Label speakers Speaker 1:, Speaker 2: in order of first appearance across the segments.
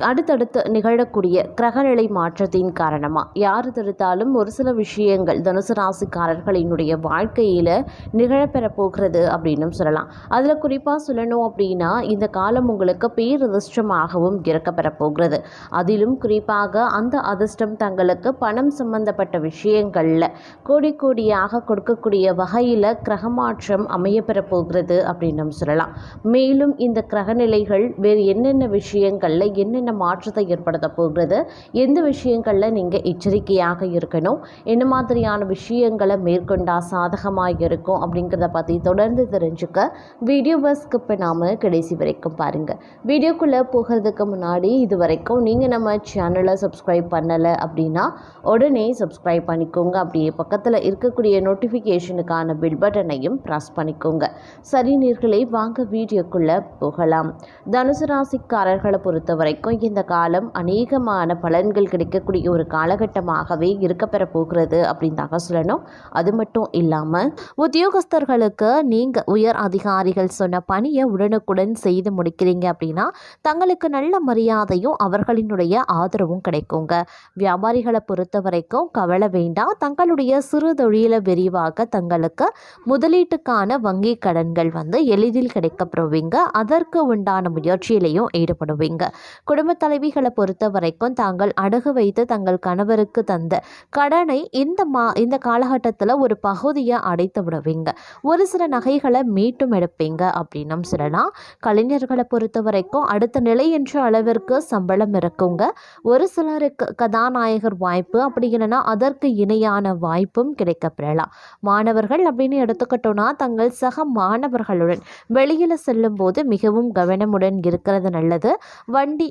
Speaker 1: அடுத்தடுத்து நிகழக்கூடிய கிரகநிலை மாற்றத்தின் காரணமாக யார் தடுத்தாலும் ஒரு சில விஷயங்கள் தனுசு ராசிக்காரர்களினுடைய வாழ்க்கையில் நிகழப்பெற போகிறது அப்படின்னும் சொல்லலாம். அதில் குறிப்பாக சொல்லணும் அப்படின்னா இந்த காலம் உங்களுக்கு பேரதிர்ஷ்டமாகவும் இருக்கப்பெற போகிறது. அதிலும் குறிப்பாக அந்த அதிர்ஷ்டம் தங்களுக்கு பணம் சம்பந்தப்பட்ட விஷயங்களில் கோடி கோடியாக கொடுக்கக்கூடிய வகையில் கிரகமாற்றம் அமையப்பெற போகிறது அப்படின்னும் சொல்லலாம். மேலும் இந்த கிரகநிலைகள் வேறு என்னென்ன விஷயங்களில் என்னென்ன மாற்றத்தை ஏற்படுத்த போகிறது? எந்த விஷயங்களில் நீங்கள் எச்சரிக்கையாக இருக்கணும்? என்ன மாதிரியான விஷயங்களை மேற்கொண்டா சாதகமாக இருக்கும் அப்படிங்கிறத பற்றி தொடர்ந்து தெரிஞ்சுக்க வீடியோவை ஸ்கிப் பண்ணாமல் கடைசி வரைக்கும் பாருங்கள் வீடியோக்குள்ளே போகிறதுக்கு முன்னாடி இது வரைக்கும் நீங்கள் நம்ம சேனலை சப்ஸ்கிரைப் பண்ணலை அப்படின்னா உடனே சப்ஸ்கிரைப் பண்ணிக்கோங்க. அப்படியே பக்கத்தில் இருக்கக்கூடிய நோட்டிஃபிகேஷனுக்கான பில் பட்டனையும் ப்ரெஸ் பண்ணிக்கோங்க. சரி நீர்களே வாங்க வீடியோக்குள்ளே போகலாம். தனுசு ராசிக்காரர்களை பொறுத்த வரைக்கும் இந்த காலம் அநேகமான பலன்கள் கிடைக்கக்கூடிய ஒரு காலகட்டமாகவே இருக்கப்பெற போகிறது அப்படின்னு தாங்க சொல்லணும். அது மட்டும் இல்லாமல் உத்தியோகஸ்தர்களுக்கு நீங்கள் உயர் அதிகாரிகள் சொன்ன பணியை உடனுக்குடன் செய்து முடிக்கிறீங்க அப்படின்னா தங்களுக்கு நல்ல மரியாதையும் அவர்களினுடைய ஆதரவும் கிடைக்குங்க. வியாபாரிகளை பொறுத்த வரைக்கும் கவலை வேண்டாம். தங்களுடைய சிறு தொழிலை விரிவாக தங்களுக்கு முதலீட்டுக்கான வங்கி கடன்கள் வந்து எளிதில் கிடைக்கப்படுவீங்க அதற்கு உண்டான முயற்சியிலையும் ஈடுபடுவீங்க. குடும்ப தலைவிகளை பொறுத்த வரைக்கும் தாங்கள் அடகு வைத்து தங்கள் கணவருக்கு தந்த கடனை இந்த மா இந்த காலகட்டத்தில் ஒரு பகுதியை அடைத்து விடுவீங்க. ஒரு சில நகைகளை மீட்டும் எடுப்பீங்க அப்படின்னும் சொல்லலாம். கலைஞர்களை பொறுத்த வரைக்கும் அடுத்த நிலை என்ற அளவிற்கு சம்பளம் இருக்குங்க. ஒரு சிலருக்கு கதாநாயகர் வாய்ப்பு அப்படி இல்லைன்னா அதற்கு இணையான வாய்ப்பும் கிடைக்கப்பெறலாம். மாணவர்கள் அப்படின்னு எடுத்துக்கிட்டோன்னா தங்கள் சக மாணவர்களுடன் வெளியில் செல்லும்போது மிகவும் கவனமுடன் இருக்கிறது நல்லது. வண்டி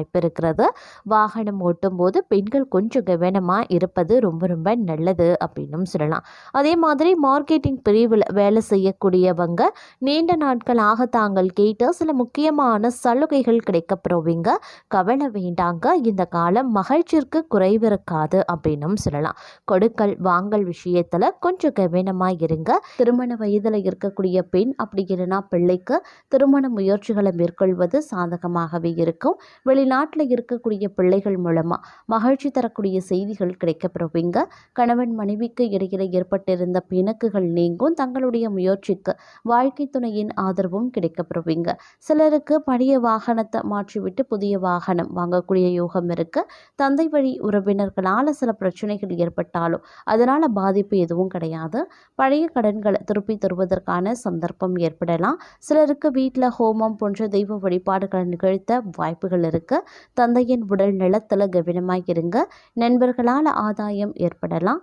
Speaker 1: வாய்ப்பு இருக்கிறது. வாகனம் ஓட்டும்போது பெண்கள் கொஞ்சம் கவனமாக இருப்பது ரொம்ப ரொம்ப நல்லது அப்படின்னும் சொல்லலாம். அதே மாதிரி மார்க்கெட்டிங் பிரிவில் வேலை செய்யக்கூடியவங்க நீண்ட நாட்களாக தாங்கள் கேட்டு சில முக்கியமான சலுகைகள் கிடைக்கப்பெறுவீங்க. கவலை வேண்டாங்க. இந்த காலம் மகிழ்ச்சிற்கு குறைவு இருக்காது அப்படின்னும் சொல்லலாம். கொடுக்கல் வாங்கல் விஷயத்தில் கொஞ்சம் கவனமாக இருங்க. திருமண வயதில் இருக்கக்கூடிய பெண் அப்படி இல்லைன்னா பிள்ளைக்கு திருமண முயற்சிகளை மேற்கொள்வது சாதகமாகவே இருக்கும். வெளிநாட்டில் இருக்கக்கூடிய பிள்ளைகள் மூலமாக மகிழ்ச்சி தரக்கூடிய செய்திகள் கிடைக்கப்பெறுவீங்க. கணவன் மனைவிக்கு இடையில ஏற்பட்டிருந்த பிணக்குகள் நீங்கும். தங்களுடைய முயற்சிக்கு வாழ்க்கை துணையின் ஆதரவும் கிடைக்கப்பெறுவீங்க. சிலருக்கு பழைய வாகனத்தை மாற்றிவிட்டு புதிய வாகனம் வாங்கக்கூடிய யோகம் இருக்கு. தந்தை வழி உறவினர்களால் சில பிரச்சனைகள் ஏற்பட்டாலும் அதனால் பாதிப்பு எதுவும் கிடையாது. பழைய கடன்களை திருப்பி தருவதற்கான சந்தர்ப்பம் ஏற்படலாம். சிலருக்கு வீட்டில் ஹோமம் போன்ற தெய்வ வழிபாடுகளை நிகழ்த்த வாய்ப்புகள் இருக்கு. தந்தையின் உடல் நலத்தில் கவனமாக இருங்க நண்பர்களால் ஆதாயம் ஏற்படலாம்.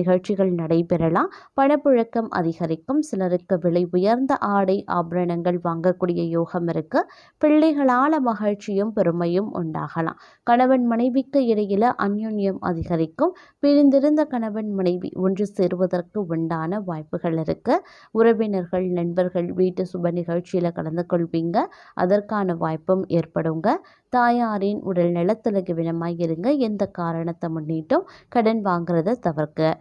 Speaker 1: நிகழ்ச்சிகள் நடைபெறலாம். பணப்புழக்கம் அதிகரிக்கும். சிலருக்கு விலை உயர்ந்த ஆடை ஆபரணங்கள் வாங்கக்கூடிய யோகம் இருக்கு. பிள்ளைகளால் மகிழ்ச்சியும் பெருமையும் உண்டாகலாம். கணவன் மனைவிக்கு இடையில அந்யுன்யம் அதிகரிக்கும். பிரிந்திருந்த கணவன் மனைவி ஒன்று சேருவதற்கு உண்டான வாய்ப்புகள் இருக்கு. உறவினர்கள் நண்பர்கள் வீட்டு சுப நிகழ்ச்சியில் கலந்து கொள்வீங்க. அதற்கான வாய்ப்பும் ஏற்படுங்க. தாயாரின் உடல் நலத்தில் கவனமாக இருங்க. எந்த காரணத்தை முன்னிட்டும் கடன் வாங்குறத தவிர்க்க.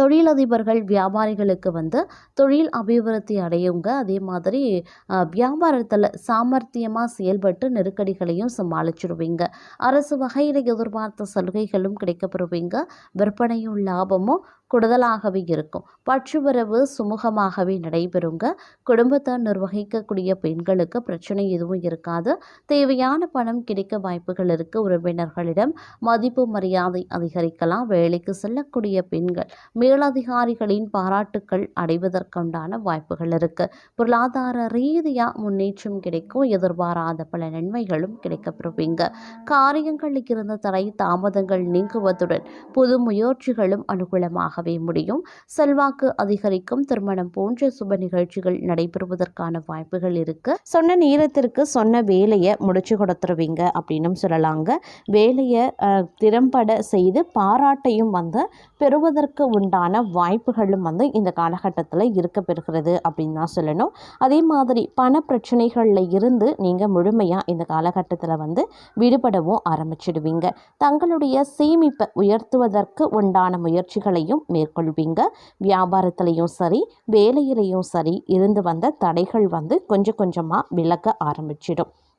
Speaker 1: தொழிலதிபர்கள் வியாபாரிகளுக்கு வந்து தொழில் அபிவிருத்தி அடையுங்க. அதே மாதிரி வியாபாரத்தில் சாமர்த்தியமாக செயல்பட்டு நெருக்கடிகளையும் சமாளிச்சிடுவீங்க அரசு வகையில் எதிர்பார்த்த சலுகைகளும் கிடைக்கப்பெறுவீங்க. விற்பனையும் லாபமும் கூடுதலாகவே இருக்கும். பற்றுவரவு சுமூகமாகவே நடைபெறுங்க. குடும்பத்தை நிர்வகிக்கக்கூடிய பெண்களுக்கு பிரச்சனை எதுவும் இருக்காது. தேவையான பணம் கிடைக்க வாய்ப்புகள் இருக்கு. உறவினர்களிடம் மதிப்பு மரியாதை அதிகரிக்கலாம். வேலைக்கு செல்லக்கூடிய பெண்கள் மேலதிகாரிகளின் பாராட்டுக்கள் அடைவதற்குண்டான வாய்ப்புகள் இருக்குது பொருளாதார ரீதியாக முன்னேற்றம் கிடைக்கும் எதிர்பாராத பல நன்மைகளும் கிடைக்கப்பெறுவீங்க. காரியங்களில் இருந்த தடை தாமதங்கள் நீங்குவதுடன் புது முயற்சிகளும் அனுகூலமாகவே முடியும். செல்வாக்கு அதிகரிக்கும் திருமணம் போன்ற சுப நிகழ்ச்சிகள் நடைபெறுவதற்கான வாய்ப்புகள் இருக்கு. சொன்ன நேரத்திற்கு சொன்ன வேலையை முடிச்சு கொடுத்துருவீங்க அப்படின்னும் சொல்லலாங்க. வேலையை திறம்பட செய்து பாராட்டையும் வந்து பெறுவதற்கு உண்டான உண்டான வாய்ப்புகளும் வந்து இந்த காலகட்டத்தில் இருக்க பெறுகிறது அப்படின்னு தான் சொல்லணும். அதே மாதிரி பண பிரச்சனைகளில் இருந்து நீங்கள் முழுமையாக இந்த காலகட்டத்தில் வந்து விடுபடவும் ஆரம்பிச்சிடுவீங்க. தங்களுடைய சேமிப்பை உயர்த்துவதற்கு உண்டான முயற்சிகளையும் மேற்கொள்வீங்க. வியாபாரத்திலையும் சரி வேலையிலையும் சரி இருந்து வந்த தடைகள் வந்து கொஞ்சம் கொஞ்சமாக விலக ஆரம்பிச்சிடும்.